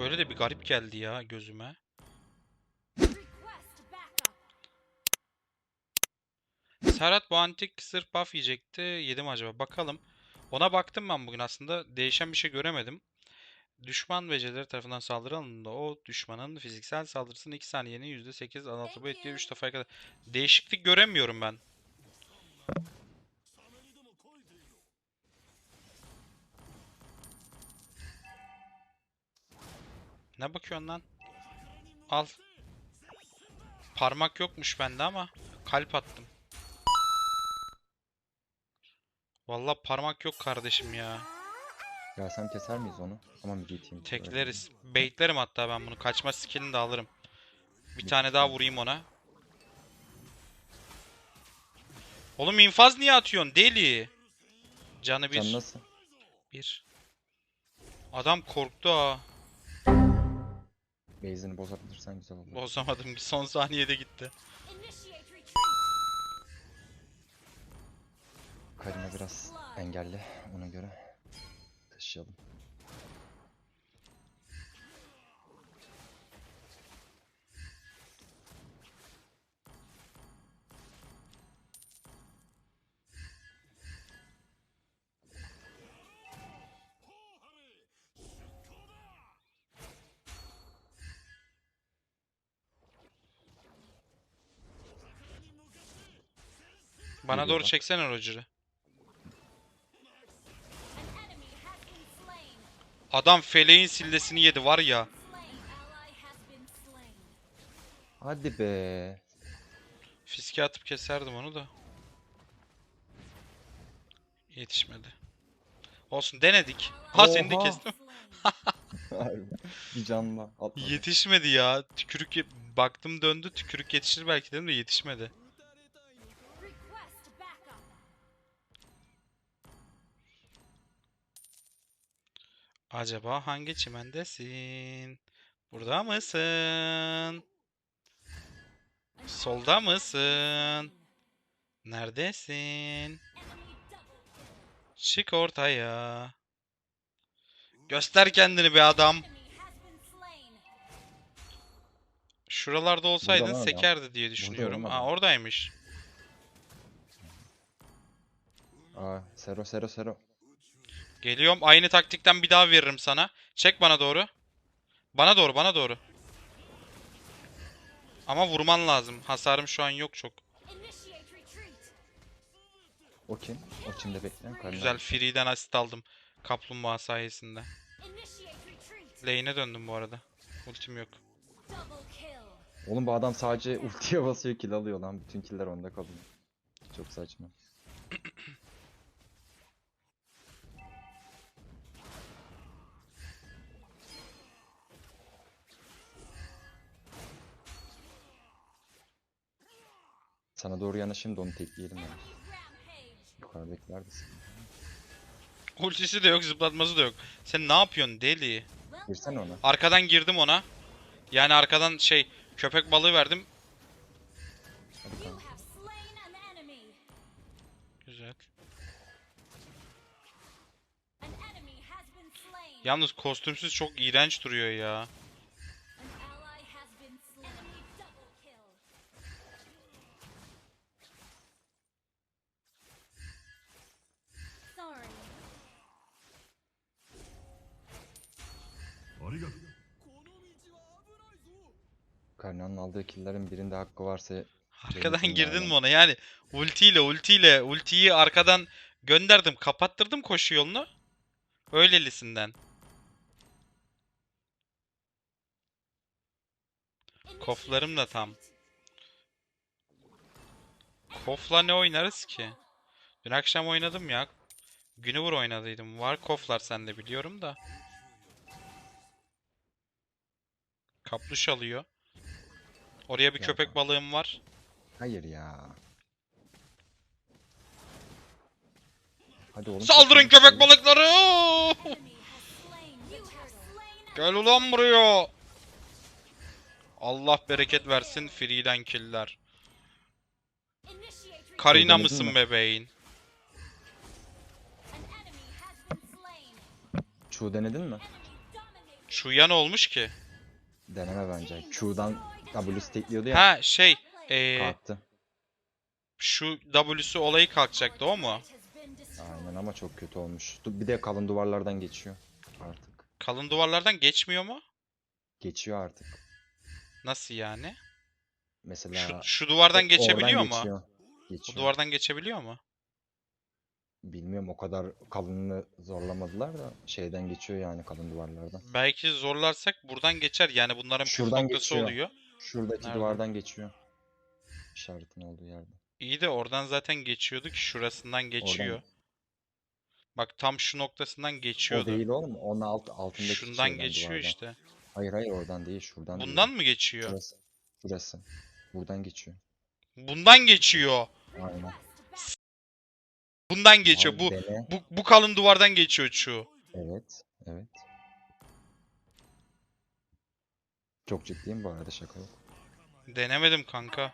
Böyle de bir garip geldi ya gözüme. Serhat bu antik sırf buff yiyecekti. Yedi mi acaba? Bakalım. Ona baktım ben bugün aslında. Değişen bir şey göremedim. Düşman becerileri tarafından saldırı alanında o düşmanın fiziksel saldırısının 2 saniyenin %8 azaltımı Thank etkiye you. 3 defaya kadar. Değişiklik göremiyorum ben. Ne bakıyorsun lan? Al. Parmak yokmuş bende ama kalp attım. Vallahi parmak yok kardeşim ya. Gelsem keser miyiz onu? Ama mid team. Tekleriz. Baitlerim hatta ben bunu. Kaçma skillini de alırım. Bir tane daha vurayım ona. Oğlum infaz niye atıyorsun deli? Canı bir. Can nasıl? Bir. Adam korktu ha. Base'ini bozabilirsen güzel olur. Bozamadım. Son saniyede gitti. Karina biraz engelli ona göre. Taşıyalım. Bana doğru çeksene Roger'ı. Adam feleğin sillesini yedi var ya. Hadi be. Fiske atıp keserdim onu da. Yetişmedi. Olsun denedik. Ha seni de kestim. Bir canla. Yetişmedi ya. Tükürük baktım döndü. Tükürük yetişir belki dedim de yetişmedi. Acaba hangi çimendesin? Burada mısın? Solda mısın? Neredesin? Çık ortaya. Göster kendini be adam. Şuralarda olsaydın adam. sekerdi diye düşünüyorum. oğlum Aa oradaymış. Aa, Sero Sero Sero. Geliyorum. Aynı taktikten bir daha veririm sana. Çek bana doğru. Bana doğru, bana doğru. Ama vurman lazım. Hasarım şu an yok çok. O kim? O kimde bekleyen Karina. Güzel free'den asist aldım. Kaplumbağa sayesinde. Lane'e döndüm bu arada. Ultim yok. Oğlum bu adam sadece ultiye basıyor kill alıyor lan. Bütün killer onda kalıyor. Çok saçma. Sana doğru yanaşayım da onu tekleyelim yani. Yukarıdakiler de sıkıntı. Ultisi de yok, zıplatması da yok. Sen ne yapıyorsun deli? Played. ona. Arkadan girdim ona. Yani arkadan şey köpek balığı verdim. Hadi kanka. Güzel. Yalnız kostümsüz çok iğrenç duruyor ya. Karnanın aldığı killerin birinde hakkı varsa... Arkadan girdin mi ona? Yani ultiyle ultiyle ultiyi arkadan gönderdim. Kapattırdım koşu yolunu. Öylelisinden. Koflarım da tam. Kofla ne oynarız ki? Dün akşam oynadım ya. Günüvur oynadıydım. Var koflar sende biliyorum da. Kapluş alıyor. Oraya bir Ya köpek balığım var. Hayır ya. Hadi oğlum. Saldırın kaçın, köpek balıkları! Gel ulan buraya. Allah bereket versin free'den killer. Karina denedin mısın mi? bebeğin? Çuğ denedin mi? Chuya ne olmuş ki? Deneme bence. Q'dan W stekliyordu ya. Ha şey ee, Kalktı. şu W'su olayı kalkacaktı o mu? Aynen ama çok kötü olmuş. Bir de kalın duvarlardan geçiyor. Artık. Kalın duvarlardan geçmiyor mu? Geçiyor artık. Nasıl yani? Mesela Şu, şu duvardan geçebiliyor mu? Geçiyor. Bu Geçiyor. duvardan geçebiliyor mu? Bilmiyorum o kadar kalınlığı zorlamadılar da şeyden geçiyor yani kalın duvarlardan. Belki zorlarsak buradan geçer. Yani bunların püf Şuradan noktası geçiyor. oluyor. Şuradaki Nerede? duvardan geçiyor. İşaretin olduğu yerde. İyi de oradan zaten geçiyordu ki şurasından geçiyor. Bak tam şu noktasından O geçiyordu. değil oğlum. Onun alt, altındaki Şundan şeyden, geçiyor duvardan. işte. Hayır hayır oradan değil şuradan. değil. Bundan mı geçiyor? Şurası. Şurası. Buradan geçiyor. Bundan geçiyor. Aynen. Bundan geçiyor. Abi Bu bu bu kalın duvardan geçiyor şu. Evet. Evet. Çok ciddiyim bu arada şaka yok. Denemedim kanka.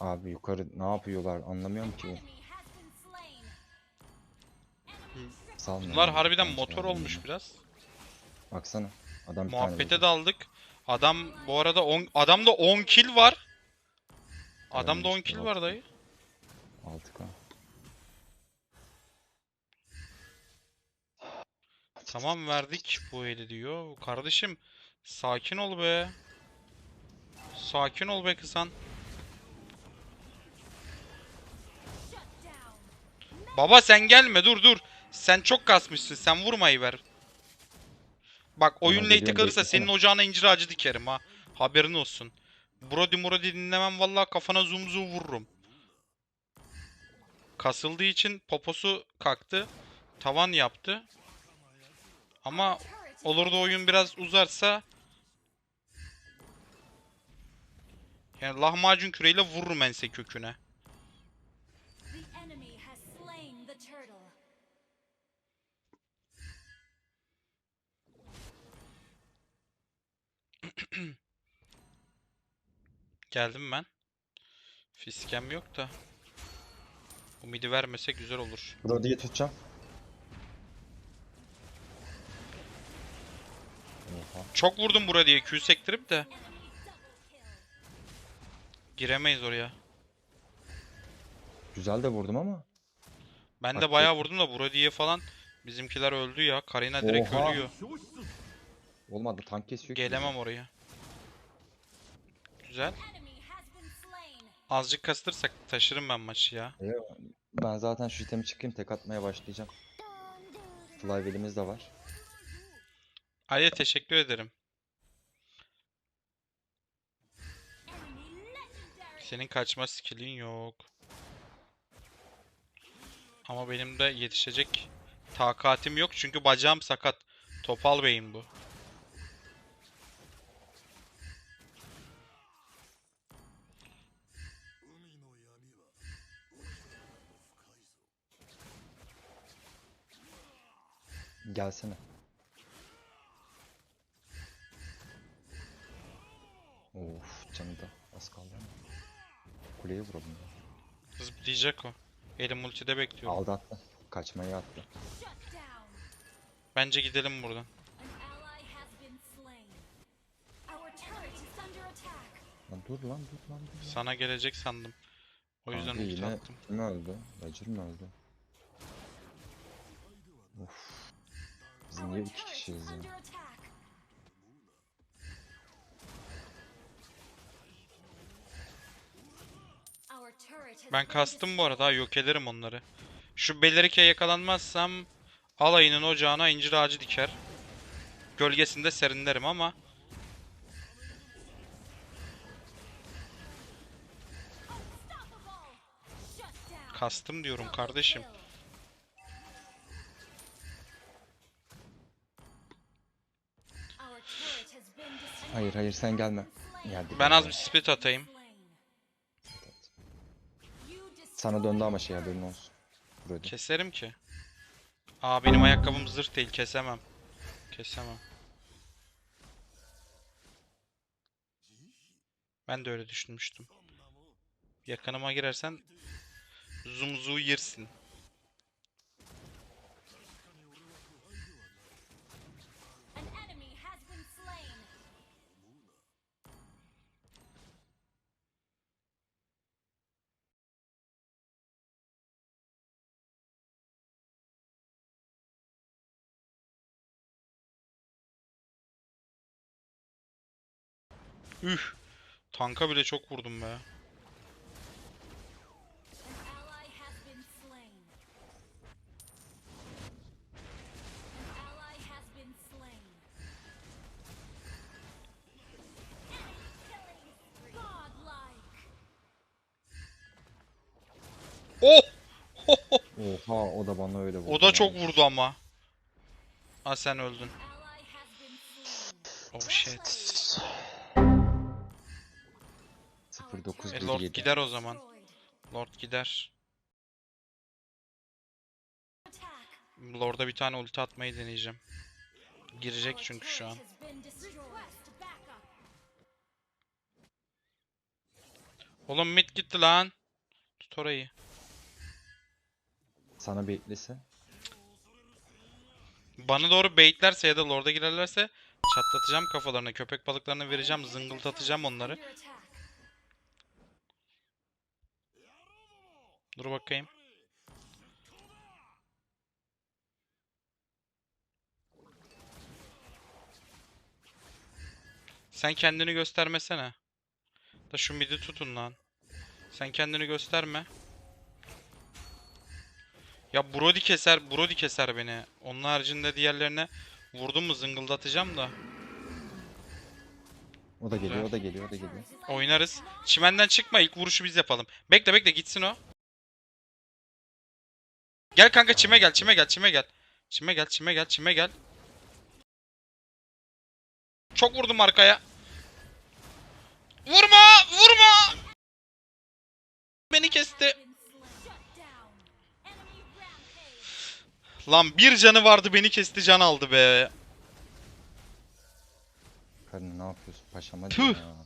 Abi yukarı ne yapıyorlar anlamıyorum ki. Enemy has been slain. Salmıyor. Bunlar harbiden bence motor yani. olmuş biraz. Baksana. Adam bir tane Muhabbete vurdu. daldık. Adam bu arada 10 adamda 10 kill var. Adamda 10 Beğenmiş, kill var dayı. 6K. Tamam verdik bu eli diyor. Kardeşim sakin ol be. Sakin ol be kızan. Baba sen gelme dur dur. Sen çok kasmışsın. Sen vurmayı ver. Bak oyun late'i kalırsa senin ocağına incir ağacı dikerim ha. Haberin olsun. Brody Murody dinlemem vallahi kafana zoom zoom vururum. Kasıldığı için poposu kalktı. Tavan yaptı. Ama olur da oyun biraz uzarsa yani lahmacun küreyle vururum ense köküne. Geldim ben. Fiskem yok da. Bu midi vermese güzel olur. Brody'yi tutacağım. Oha. Çok vurdum bura diye Q sektirip de. Giremeyiz oraya. Güzel de vurdum ama. Ben de Bak bayağı vurdum da bura diye falan. Bizimkiler öldü ya. Karina direkt Oha. ölüyor. Olmadı tank kesiyor ki. Gelemem oraya. Güzel. Azıcık kastırsak taşırım ben maçı ya. Ee, Ben zaten şu itemi çıkayım tek atmaya başlayacağım. Flyvel'imiz de var. Ali'ye teşekkür ederim. Senin kaçma skillin yok. Ama benim de yetişecek takatim yok çünkü bacağım sakat. Topal Bey'im bu. Gelsene. Of canı da az kaldı ama. Kuleye vuralım ya. Zıplayacak o. Elim ultide bekliyor. Aldı attı. Kaçmayı attı. Bence gidelim buradan. Lan dur lan dur lan dur. lan. Sana gelecek sandım. O yüzden Kanka ulti yine attım. kim öldü? Bacır mı öldü? Niye iki kişiyiz ya? Ben kastım bu arada. Yok ederim onları. Şu Belerike'ye yakalanmazsam alayının ocağına incir ağacı diker. Gölgesinde serinlerim ama kastım diyorum kardeşim. Hayır hayır sen gelme. Geldi. Ben az bir split atayım. Sana döndü ama şey haberin olsun. Brody. Keserim ki. Aa benim ayakkabım zırh değil kesemem. Kesemem. Ben de öyle düşünmüştüm. Yakınıma girersen zumzu yersin. Üh. Tanka bile çok vurdum be. Oh! Oha o da bana öyle vurdu. O da çok vurdu ama. Ha sen öldün. Oh shit. E, Lord 17. gider o zaman. Lord gider. Lord'a bir tane ulti atmayı deneyeceğim. Girecek çünkü şu an. Oğlum mid gitti lan. Tut orayı. Sana beklese. Bana doğru baitlerse ya da Lord'a girerlerse çatlatacağım kafalarını. Köpek balıklarını vereceğim. Zıngıldatacağım onları. Dur bakayım. Sen kendini göstermesene. Da şu midi tutun lan. Sen kendini gösterme. Ya Brody keser, Brody keser beni. Onun haricinde diğerlerine vurdum mu zıngıldatacağım da. O da geliyor, o da geliyor, o da geliyor. Oynarız. Çimenden çıkma ilk vuruşu biz yapalım. Bekle bekle gitsin o. Gel kanka çime gel çime gel çime gel. Çime gel çime gel çime gel. Çok vurdum arkaya. Vurma vurma. Beni kesti. Lan bir canı vardı beni kesti can aldı be. Karın ne yapıyorsun paşam hadi Tüh. ya.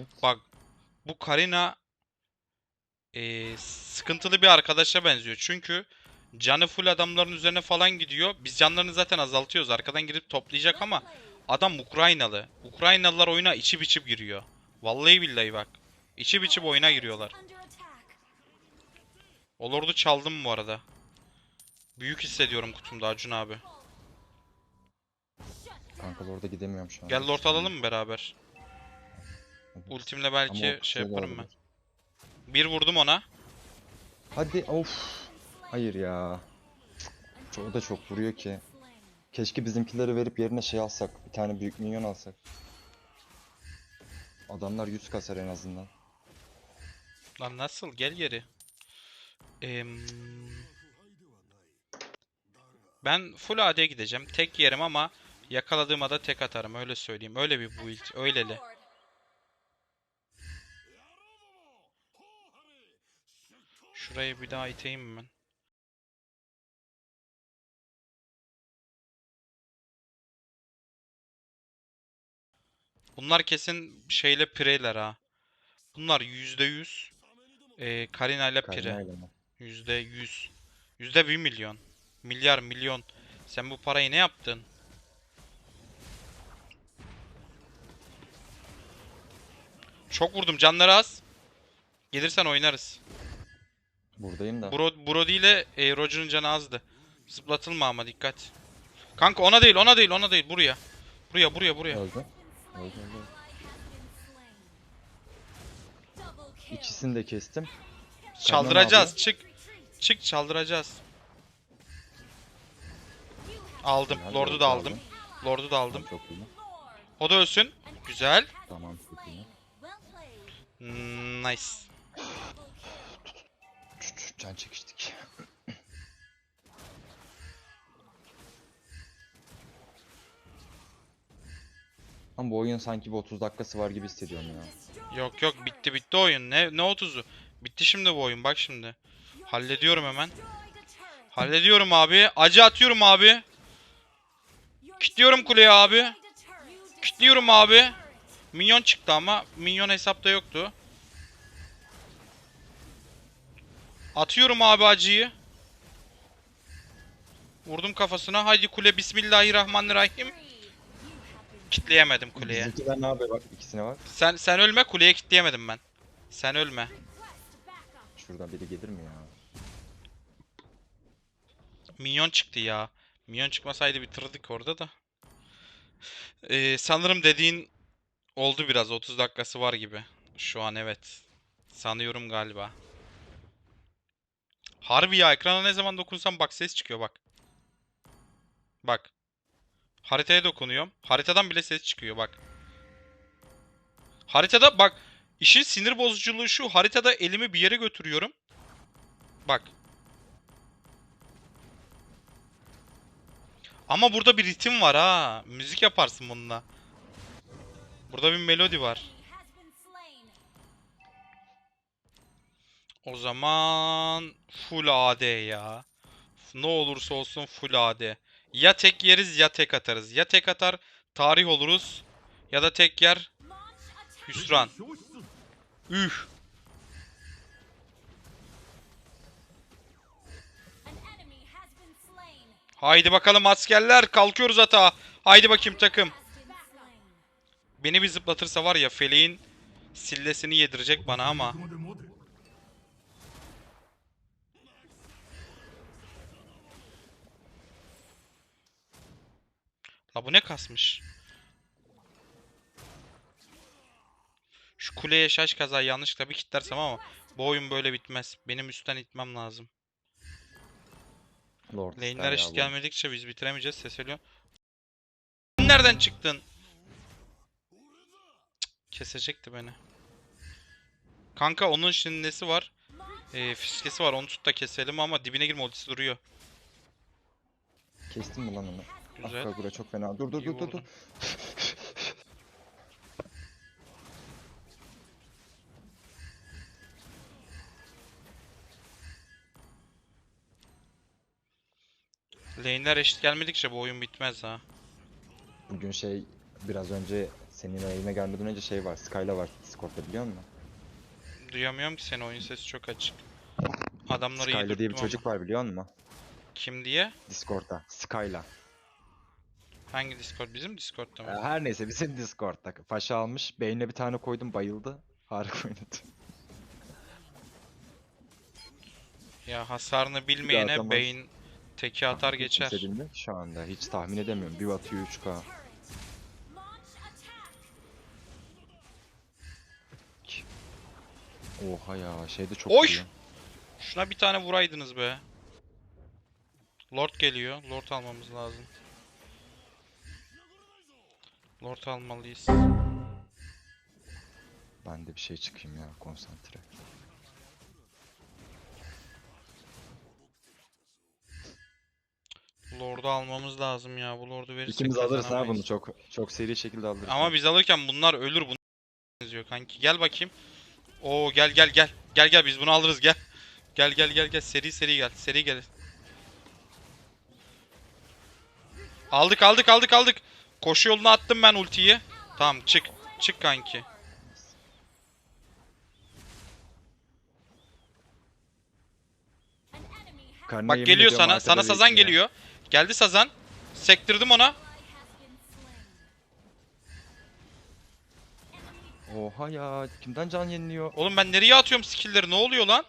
Evet. Bak bu Karina eee, sıkıntılı bir arkadaşa benziyor. Çünkü canı full adamların üzerine falan gidiyor. Biz canlarını zaten azaltıyoruz. Arkadan girip toplayacak ama adam Ukraynalı. Ukraynalılar oyuna içi biçip giriyor. Vallahi billahi bak. İçi biçip oyuna giriyorlar. Under attack. O Lord'u çaldım bu arada. Büyük hissediyorum kutumda Acun abi. Kanka orada gidemiyorum şu an. Gel Lord alalım mı beraber? Ultimle Ama belki o şey kısa yaparım ben. Bir vurdum ona. Hadi of. Hayır ya. O da çok vuruyor ki. Keşke bizimkileri verip yerine şey alsak. Bir tane büyük minyon alsak. Adamlar 100 kasar en azından. Lan nasıl? Gel geri. Em, ben full AD gideceğim. Tek yerim ama yakaladığıma da tek atarım. Öyle söyleyeyim. Öyle bir build. Öyleli. Şurayı bir daha iteyim mi ben? Bunlar kesin şeyle pireler ha. Bunlar %100 e, Karina ile pire. Yüzde yüz. Yüzde bir milyon. Milyar milyon. Sen bu parayı ne yaptın? Çok vurdum canları az. Gelirsen oynarız. Buradayım da. Bro, Brody ile e, Roger'ın canı azdı. Zıplatılma ama dikkat. Kanka ona değil ona değil ona değil buraya. Buraya buraya buraya. Öldü. Öldü öldü. İkisini de kestim. Çaldıracağız. Çık. Çık çaldıracağız. Aldım. Helal, Lord'u da aldım. Lord'u da aldım. Çok iyi. O da ölsün. Güzel. Tamam çok iyi. Hmm, Nice. Can çekiştik. Ama bu oyun sanki bir 30 dakikası var gibi hissediyorum ya. Yok yok bitti bitti oyun. Ne ne 30'u? Bitti şimdi bu oyun bak şimdi. Hallediyorum hemen. Hallediyorum abi. Acı atıyorum abi. Kitliyorum kuleye abi. Kitliyorum abi. Minyon çıktı ama minyon hesapta yoktu. Atıyorum abi acıyı. Vurdum kafasına. Haydi kule bismillahirrahmanirrahim. Kitleyemedim kuleye. Bizimkiler ne yapıyor bak ikisine bak. Sen sen ölme kuleye kitleyemedim ben. Sen ölme. Şuradan biri gelir mi ya? Minyon çıktı ya. Minyon çıkmasaydı bitirdik orada da. Ee, sanırım dediğin oldu biraz. 30 dakikası var gibi. Şu an evet. Sanıyorum galiba. Harbi ya ekrana ne zaman dokunsam bak ses çıkıyor bak. Bak. Haritaya dokunuyorum. Haritadan bile ses çıkıyor bak. Haritada bak. işin sinir bozuculuğu şu. Haritada elimi bir yere götürüyorum. Bak. Ama burada bir ritim var ha. Müzik yaparsın bununla. Burada bir melodi var. O zaman full AD ya. Ne olursa olsun full AD. Ya tek yeriz ya tek atarız. Ya tek atar tarih oluruz ya da tek yer hüsran. Üh. Haydi bakalım askerler kalkıyoruz ata. Haydi bakayım takım. Beni bir zıplatırsa var ya feleğin sillesini yedirecek bana ama. La bu ne kasmış? Şu kuleye şaş kaza yanlışlıkla bir kilitlersem ama bu oyun böyle bitmez. Benim üstten itmem lazım. Lord Lane'ler eşit gelmedikçe biz bitiremeyeceğiz. Ses ölüyor. Nereden çıktın? Cık, Kesecekti beni. Kanka onun şimdi nesi var? Ee, fiskesi var. Onu tut da keselim ama dibine girme ultisi duruyor. Kestin mi lan onu? Güzel. Ah Kagura çok fena. Dur dur İyi dur dur dur. Lane'ler eşit gelmedikçe bu oyun bitmez ha. Bugün şey biraz önce senin yayına gelmeden önce şey var. Skyla var Discord'da biliyor musun? Duyamıyorum ki seni oyun sesi çok açık. Adamları Skyla diye bir dürttüm ama. çocuk var biliyor musun? Kim diye? Discord'da. Skyla. Hangi Discord? Bizim Discord'da Ee, mı? Her neyse bizim Discord'da. Paşa almış. Beynine bir tane koydum bayıldı. Harika oynadı. Ya hasarını bilmeyene atamaz. beyin teki atar geçer. Kimse bilmiyor ki şu anda. Hiç tahmin edemiyorum. Bir atıyor 3K. Launch attack. Oha ya şey de çok Oy! iyi. Şuna bir tane vuraydınız be. Lord geliyor. Lord almamız lazım. Lord almalıyız. Ben de bir şey çıkayım ya konsantre. Lord'u almamız lazım ya. Bu Lord'u verirsek İkimiz alırız ha kazanamayız. bunu çok çok seri şekilde alırız. Ama biz alırken bunlar ölür. Bunu benziyor kanki. Gel bakayım. Oo gel gel gel. Gel gel biz bunu alırız gel. Gel gel gel gel. Seri seri gel. Seri gel. Aldık aldık aldık aldık. Koşu yoluna attım ben ultiyi. Tamam çık. Çık kanki. Karnına Bak yemin geliyor ediyorum sana. arkada Sana sazan bekliyor. geliyor. Geldi sazan. Sektirdim ona. Oha ya kimden can yeniliyor? Oğlum ben nereye atıyorum skill'leri? Ne oluyor lan?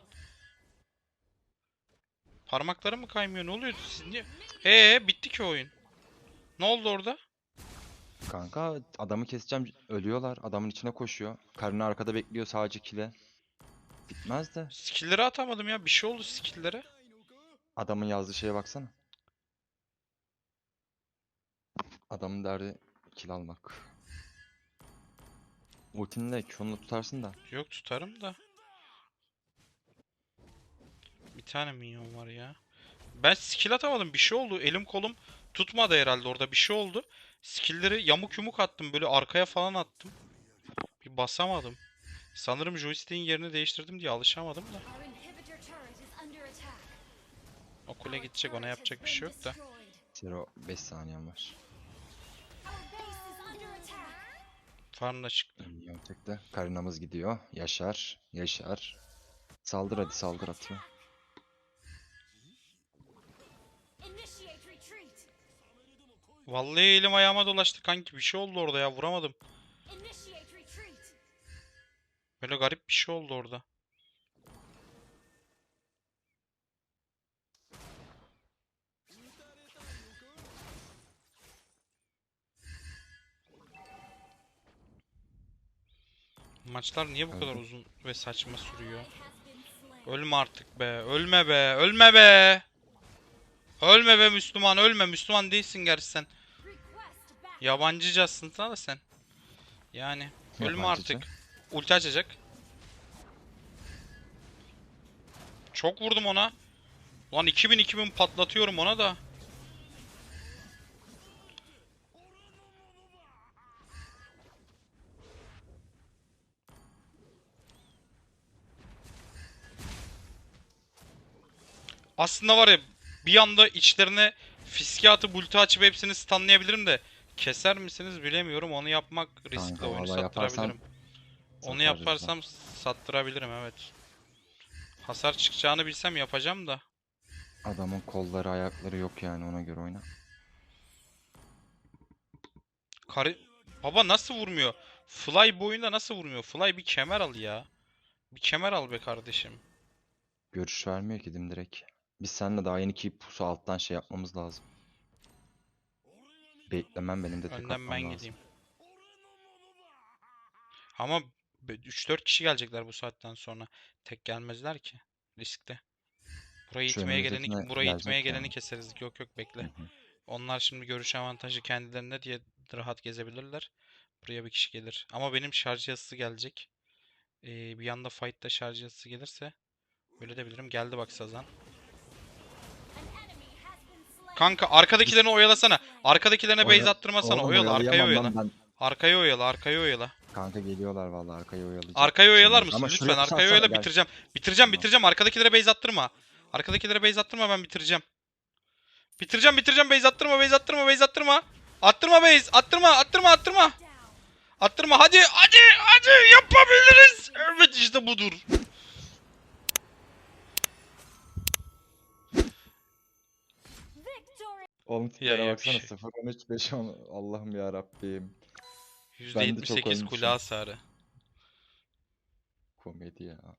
Parmaklarım mı kaymıyor? Ne oluyor? Siz niye? Ee bitti ki oyun. Ne oldu orada? Kanka adamı keseceğim ölüyorlar. Adamın içine koşuyor. Karnı arkada bekliyor sadece kile. Bitmez de. Skill'leri atamadım ya. Bir şey oldu skill'lere. Adamın yazdığı şeye baksana. Adamın derdi kill almak. Ultinle Q'nu tutarsın da. Yok tutarım da. Bir tane minyon var ya. Ben skill atamadım. Bir şey oldu. Elim kolum tutmadı herhalde orada. Bir şey oldu. Skill'leri yamuk yumuk attım. Böyle arkaya falan attım. Bir basamadım. Sanırım joystick'in yerini değiştirdim diye alışamadım da. O kule gidecek ona yapacak bir şey yok da. Zero 5 saniyem var. Da çıktı. Minyon tekte. Karinamız gidiyor. Yaşar. Yaşar. Saldır hadi saldır atıyor. Vallahi elim ayağıma dolaştı kanki. Bir şey oldu orada ya. Vuramadım. Böyle garip bir şey oldu orada. Maçlar niye bu kadar uzun ve saçma sürüyor? Ölme artık be. Ölme be. Ölme be. Ölme be Müslüman. Ölme. Müslüman değilsin gerçi sen. Yabancıcasın da sen. Yani. Yabancıca. artık. Ulti açacak. Çok vurdum ona. Lan 2000 2000 patlatıyorum ona da. Aslında var ya bir anda içlerine fiske atıp ulti açıp hepsini stunlayabilirim de keser misiniz bilemiyorum. Onu yapmak riskli Kanka, oyunu vallahi yaparsan sattırabilirim. Onu satarız yaparsam sattırabilirim evet. Hasar çıkacağını bilsem yapacağım da. Adamın kolları ayakları yok yani ona göre oyna. Kari... Baba nasıl vurmuyor? Fly boyunda nasıl vurmuyor? Fly bir kemer al ya. Bir kemer al be kardeşim. Görüş vermiyor ki dimdirek. Biz seninle daha yeni ki pusu alttan şey yapmamız lazım. Beklemem benim de tek Önden ben lazım. gideyim. Ama 3-4 kişi gelecekler bu saatten sonra. Tek gelmezler ki. Riskte. Burayı Şu itmeye geleni, burayı itmeye geleni yani. keseriz. Yok yok bekle. Hı hı. Onlar şimdi görüş avantajı kendilerinde diye rahat gezebilirler. Buraya bir kişi gelir. Ama benim şarj yazısı gelecek. Ee, bir yanda fight'ta şarj yazısı gelirse öyle de bilirim. Geldi bak Sazan. Kanka arkadakilerini oyalasana. Arkadakilerine base attırmasana. Oyala arkaya oyala. ben. Arkaya oyala arkaya oyala. Kanka geliyorlar vallahi arkaya oyalayacak. Arkaya oyalar mısın? Ama Lütfen arkaya oyala gel. bitireceğim. Bitireceğim Tamam. bitireceğim. Arkadakilere base attırma. Arkadakilere base attırma ben bitireceğim. Bitireceğim bitireceğim base attırma base attırma base attırma. Attırma base attırma attırma attırma. Attırma hadi hadi hadi yapabiliriz. Evet işte budur. Oğlum Ya, baksana şey. 0 13 5 10 Allah'ım ya Rabbim. çok %78 kule ölmüşüm. hasarı. Komedi ya.